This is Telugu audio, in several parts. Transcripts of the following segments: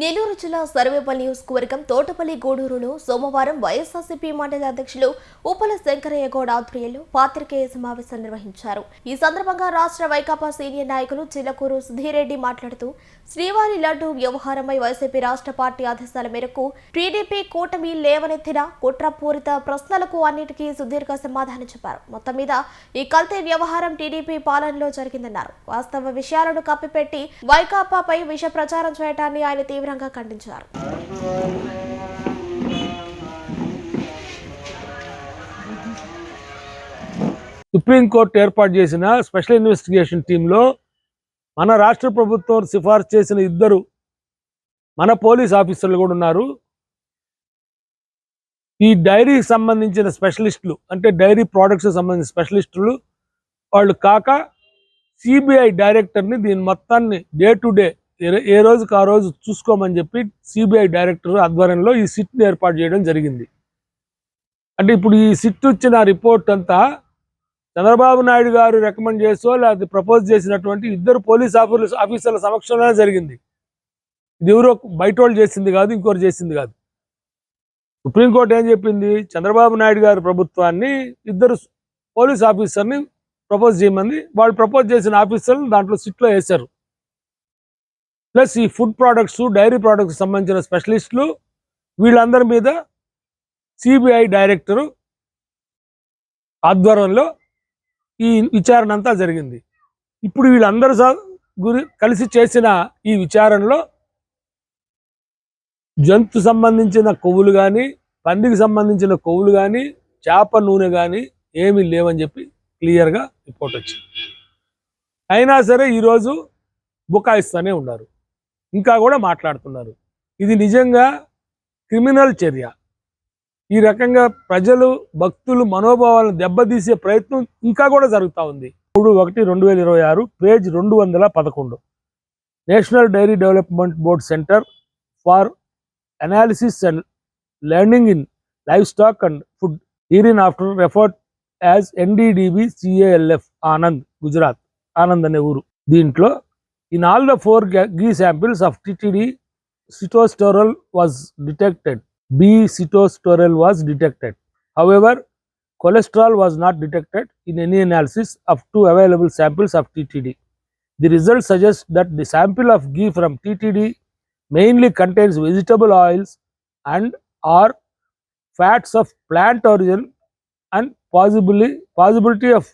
నెల్లూరు జిల్లా సర్వేపల్లి నియోజకవర్గం తోటపల్లి గూడూరులో సోమవారం వైఎస్ఆర్సీపీ మండలి అధ్యక్షులు ఉపల శంకరయ్య గౌడ్ ఆధ్వర్యంలో పాత్రికేయ సమావేశం నిర్వహించారు. ఈ సందర్భంగా రాష్ట్ర వైకాపా సీనియర్ నాయకులు చిల్లకూరు సుధీరెడ్డి మాట్లాడుతూ శ్రీవారి లడ్డు వ్యవహారమై వైసీపీ రాష్ట్ర పార్టీ ఆదేశాల మేరకు టీడీపీ కూటమి లేవనెత్తిన కుట్రపూరిత ప్రశ్నలకు అన్నిటికీ సుదీర్ఘ సమాధానం చెప్పారు. మొత్తం మీద ఈ కల్తీ వ్యవహారం టీడీపీ పాలనలో జరిగిందన్నారు. వాస్తవ విషయాలను కప్పిపెట్టి వైకాపాపై విష ప్రచారం చేయడాన్ని ఆయన తీవ్ర తీవ్రంగా ఖండించారు. సుప్రీంకోర్టు ఏర్పాటు చేసిన స్పెషల్ ఇన్వెస్టిగేషన్ టీంలో మన రాష్ట్ర ప్రభుత్వం సిఫార్సు చేసిన ఇద్దరు మన పోలీస్ ఆఫీసర్లు కూడా ఉన్నారు. ఈ డైరీకి సంబంధించిన స్పెషలిస్టులు అంటే డైరీ ప్రోడక్ట్స్కి సంబంధించిన స్పెషలిస్టులు వాళ్ళు కాక సిబిఐ డైరెక్టర్ని దీని మొత్తాన్ని డే టు డే ఏ రోజుకు ఆ రోజు చూసుకోమని చెప్పి సిబిఐ డైరెక్టర్ ఆధ్వర్యంలో ఈ సిట్ని ఏర్పాటు చేయడం జరిగింది. అంటే ఇప్పుడు ఈ సిట్ వచ్చిన రిపోర్ట్ అంతా చంద్రబాబు నాయుడు గారు రికమెండ్ చేసో లేకపోతే ప్రపోజ్ చేసినటువంటి ఇద్దరు పోలీస్ ఆఫీసర్ ఆఫీసర్ల సమక్షంలోనే జరిగింది. ఇది ఎవరో బయట చేసింది కాదు ఇంకోరు చేసింది కాదు. సుప్రీంకోర్టు ఏం చెప్పింది? చంద్రబాబు నాయుడు గారి ప్రభుత్వాన్ని ఇద్దరు పోలీస్ ఆఫీసర్ని ప్రపోజ్ చేయమంది వాళ్ళు ప్రపోజ్ చేసిన ఆఫీసర్లు దాంట్లో సిట్లో వేశారు. ప్లస్ ఈ ఫుడ్ ప్రోడక్ట్స్ డైరీ ప్రోడక్ట్స్ సంబంధించిన స్పెషలిస్టులు వీళ్ళందరి మీద సిబిఐ డైరెక్టరు ఆధ్వర్యంలో ఈ విచారణ అంతా జరిగింది. ఇప్పుడు వీళ్ళందరూ గురి కలిసి చేసిన ఈ విచారణలో జంతు సంబంధించిన కొవ్వులు కానీ పందికి సంబంధించిన కొవ్వులు కానీ చేప నూనె కానీ ఏమీ లేవని చెప్పి క్లియర్గా రిపోర్ట్ వచ్చింది. అయినా సరే ఈరోజు బుకాయిస్తూనే ఉన్నారు. ఇంకా కూడా మాట్లాడుతున్నారు. ఇది నిజంగా క్రిమినల్ చర్య. ఈ రకంగా ప్రజలు భక్తులు మనోభావాలను దెబ్బతీసే ప్రయత్నం ఇంకా కూడా జరుగుతూ ఉంది. మూడు ఒకటి రెండు వేల ఇరవై ఆరు పేజ్ రెండు వందల పదకొండు. National dairy development board centre for analysis and learning in livestock and food. Hereinafter referred as NDDB CALF Anand Gujarat. Anand అనే ఊరు. దీంట్లో In all the four g samples of TTD, Cetosterol was detected. B Cetosterol was detected. However, cholesterol was not detected in any analysis of two available samples of TTD. The result suggests that the sample of ghee from TTD mainly contains vegetable oils and or fats of plant origin and possibly possibility of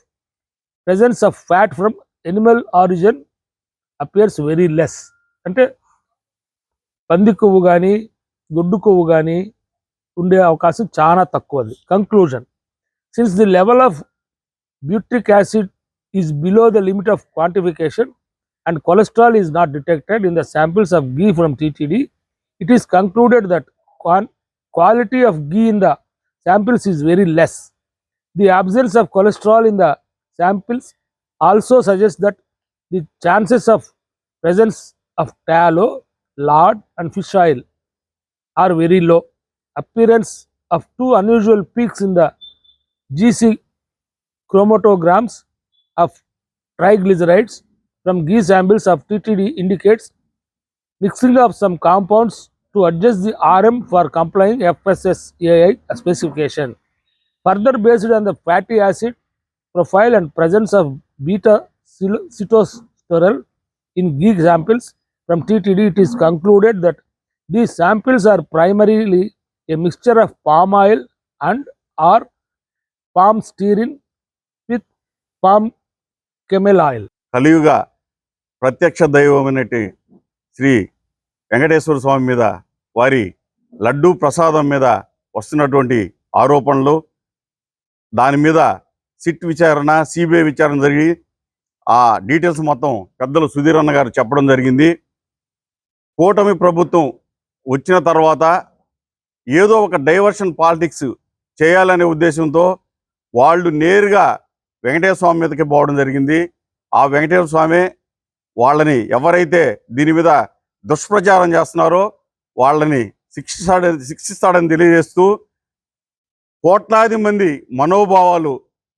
presence of fat from animal origin appears very less. అంటే పంది కొవ్వు కానీ గుడ్డు కొవ్వు కానీ ఉండే అవకాశం చాలా తక్కువది conclusion since the level of butyric acid is below the limit of quantification and cholesterol is not detected in the samples of ghee from TTD it is concluded that quality of ghee in the samples is very less the absence of cholesterol in the samples also suggest that the chances of presence of tallow, lard and fish oil are very low. Appearance of two unusual peaks in the GC chromatograms of triglycerides from G's samples of TTD indicates mixing of some compounds to adjust the RM for complying FSSAI specification. Further based on the fatty acid profile and presence of beta cytosterol in ghee samples from TTD, it is concluded that these samples are primarily a mixture of palm oil and or palm stearin with palm camel oil. కలియుగ ప్రత్యక్ష దైవమైనటి శ్రీ వెంకటేశ్వర స్వామి మీద వారి లడ్డూ ప్రసాదం మీద వస్తున్నటువంటి ఆరోపణలు దాని మీద సిట్ విచారణ సిబిఐ విచారణ జరిగి ఆ డీటెయిల్స్ మొత్తం పెద్దలు సుధీర్ అన్న గారు చెప్పడం జరిగింది. కూటమి ప్రభుత్వం వచ్చిన తర్వాత ఏదో ఒక డైవర్షన్ పాలిటిక్స్ చేయాలనే ఉద్దేశంతో వాళ్ళు నేరుగా వెంకటేశ్వర స్వామి మీదకి పోవడం జరిగింది. ఆ వెంకటేశ్వర స్వామి వాళ్ళని ఎవరైతే దీని మీద దుష్ప్రచారం చేస్తున్నారో వాళ్ళని శిక్షిస్తాడని శిక్షిస్తాడని తెలియజేస్తూ కోట్లాది మంది మనోభావాలు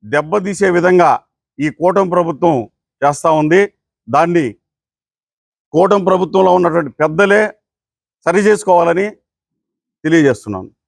దెబ్బతీసే విధంగా ఈ కూటమి ప్రభుత్వం చేస్తూ ఉంది. దాన్ని కూటమి ప్రభుత్వంలో ఉన్నటువంటి పెద్దలే సరి చేసుకోవాలని తెలియజేస్తున్నాను.